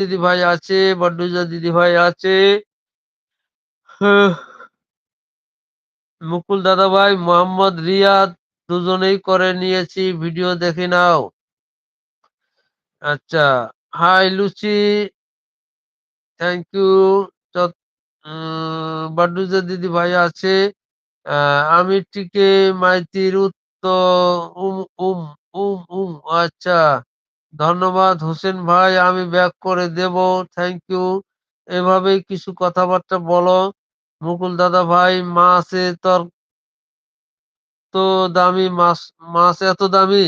দিদি ভাই আছে বড্ডুজা দিদি ভাই আছে। হ্যাঁ। মুকুল দাদা ভাই মোহাম্মদ রিয়াদ, দুজনেই করে নিয়েছি, ভিডিও দেখে নাও। আচ্ছা হাই লুচি, থ্যাংক ইউ। বাড্ডুজা দিদি ভাই আছে। আমি টিকে মাইতির উত্তর উম উম উম উম আচ্ছা। ধন্যবাদ। হোসেন ভাই, আমি ব্যাক করে দেব। থ্যাংক ইউ এভাবেই কিছু কথাবার্তা বলো। মুকুল দাদা ভাই, মাছে তোর তো দামি মাছ মাছ এত দামি?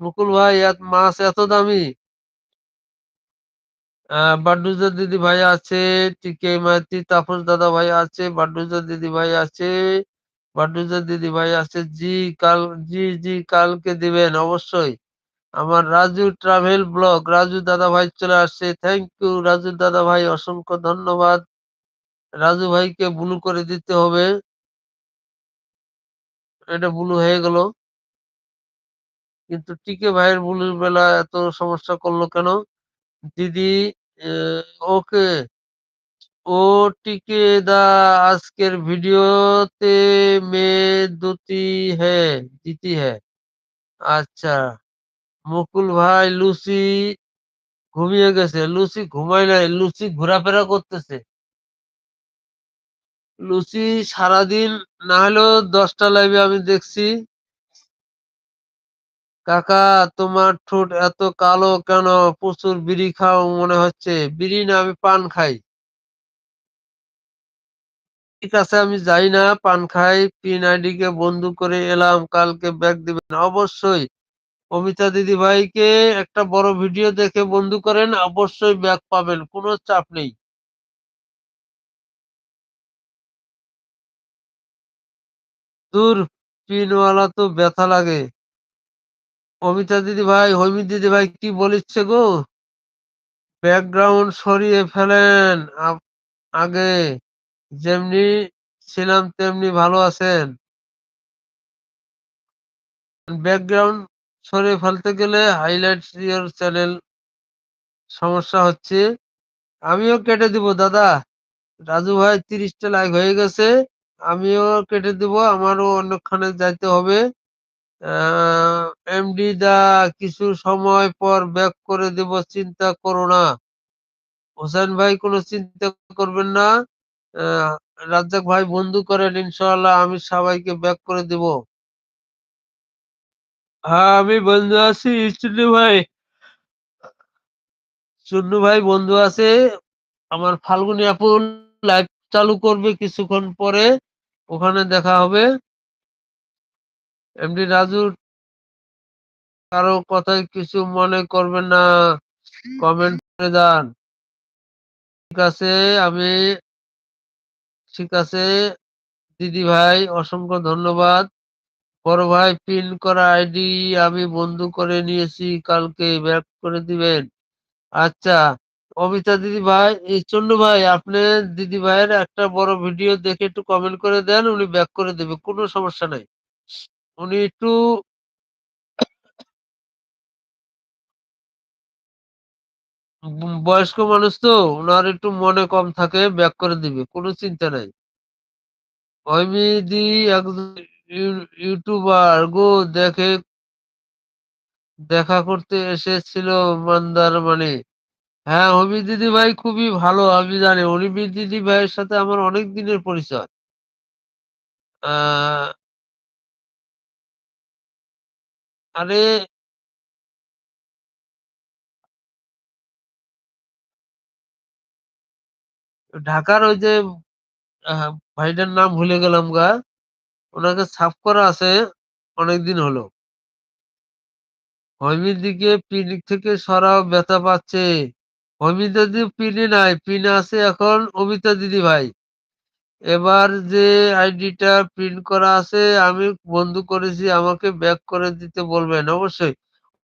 মুকুল ভাই মাছ এত দামি? বাড্ডুজা দিদি ভাই আছে, টিকে মাইতি তাপস দাদা ভাই আছে বাড্ডুজা দিদি ভাই আছে বাড্ডুজা দিদি ভাই আছে। জি, কাল জি জি, কালকে দিবেন, অবশ্যই। আমার রাজু ট্রাভেল ব্লগ রাজু দাদা ভাই চলে আসছে। থ্যাংক ইউ রাজু দাদা ভাই অসংখ্য ধন্যবাদ। রাজু ভাইকে ব্লু করে দিতে হবে। এটা ব্লু হয়ে গেল। কিন্তু টিকে ভাইয়ের ব্লুর বেলা এত সমস্যা করল কেন? দিদি ওকে। ও টিকে দা, আজকের ভিডিওতে মেয়ে দুটি হ্যাঁ দিতি হ্যাঁ আচ্ছা। মুকুল ভাই লুসি ঘুমিয়ে গেছে। লুসি ঘুমায় নাই লুসি ঘোরাফেরা করতেছে। লুচি সারাদিন না হলেও দশটা লাইভে আমি দেখছি। কাকা, তোমার ঠোঁট এত কালো কেন? প্রচুর বিড়ি খাও মনে হচ্ছে। বিড়ি না, আমি পান খাই। ঠিক আছে, আমি যাই না, পান খাই। পিন আইডি কে বন্ধু করে এলাম, কালকে ব্যাগ দিবেন। অবশ্যই। অমিতা দিদি ভাইকে একটা বড় ভিডিও দেখে বন্ধু করেন, অবশ্যই ব্যাগ পাবেন, কোনো চাপ নেই। দূর, পিনওয়ালা তো ব্যথা লাগে। অমিতা দিদি ভাই হৈমি দিদি ভাই কি বলিচ্ছে গো? ব্যাকগ্রাউন্ড সরিয়ে ফেলেন আগে যেমনি ছিলাম তেমনি ভালো আছেন। ব্যাকগ্রাউন্ড সরিয়ে ফেলতে গেলে হাইলাইট ইউর চ্যানেল সমস্যা হচ্ছে। আমিও কেটে দিব, দাদা। রাজু ভাই, তিরিশটা লাইক হয়ে গেছে। আমিও কেটে দিব, আমারও অন্যখানে যাইতে হবে। এমডি দা কিছু সময় পর ব্যাক করে দেব, চিন্তা করো না। হোসেন ভাই, কোনো চিন্তা করবেন না। রাজ্জাক ভাই, বন্ধু করেন, ইনশাআল্লাহ আমি সবাইকে ব্যাক করে দেব। হ্যাঁ আমি বন্ধু আছি, চুন্নু ভাই। চুন্নু ভাই বন্ধু আছে, আমার ফাল্গুনি আপু লাইভ চালু করবে কিছুক্ষণ পরে, ওখানে দেখা হবে। এমডি রাজু, কারও কথায় কিছু মনে করবেন না কমেন্ট করে যান। ঠিক আছে, আমি, ঠিক আছে, দিদি ভাই, অসংখ্য ধন্যবাদ। বড় ভাই পিন করা আইডি আমি বন্ধু করে নিয়েছি, কালকে ব্যাক করে দিবেন। আচ্ছা অমিতা দিদি ভাই চন্ডু ভাই, আপনি দিদি ভাইয়ের একটা বড় ভিডিও দেখে একটু কমেন্ট করে দেন, উনি ব্যাক করে দেবে, কোনো সমস্যা নাই। উনি একটু বয়স্ক মানুষ তো ওনার একটু মনে কম থাকে ব্যাক করে দিবে, কোনো চিন্তা নাই। দি একজন ইউটিউবার গো দেখে, দেখা করতে এসেছিল মান্দার মানে হ্যাঁ অমি দিদি ভাই খুবই ভালো, আমি জানি। অনিবি দিদি ভাইয়ের সাথে আমার অনেক দিনের পরিচয়। আরে, ঢাকার ওই যে ভাইটার নাম ভুলে গেলাম গা। ওনাকে সাফ করা আছে অনেকদিন হলো। হৈমির দিকে পিনিক থেকে সরাও ব্যথা পাচ্ছে। হৈমির দিদি পিনে নাই, পিনে আছে এখন অমিতা দিদি ভাই। এবার যে আইডিটা প্রিন্ট করা আছে, আমি বন্ধু করেছি, আমাকে ব্যাক করে দিতে বলবেন অবশ্যই।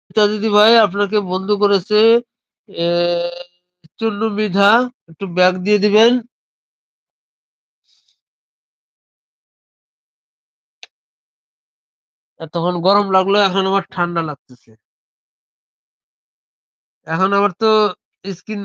অমিতা দিদি ভাই আপনাকে বন্ধু করেছে চুন্নু মিধা, একটু ব্যাক দিয়ে দিবেন। তখন গরম লাগল এখন আবার ঠান্ডা লাগতেছে। এখন আবার তো স্ক্রিন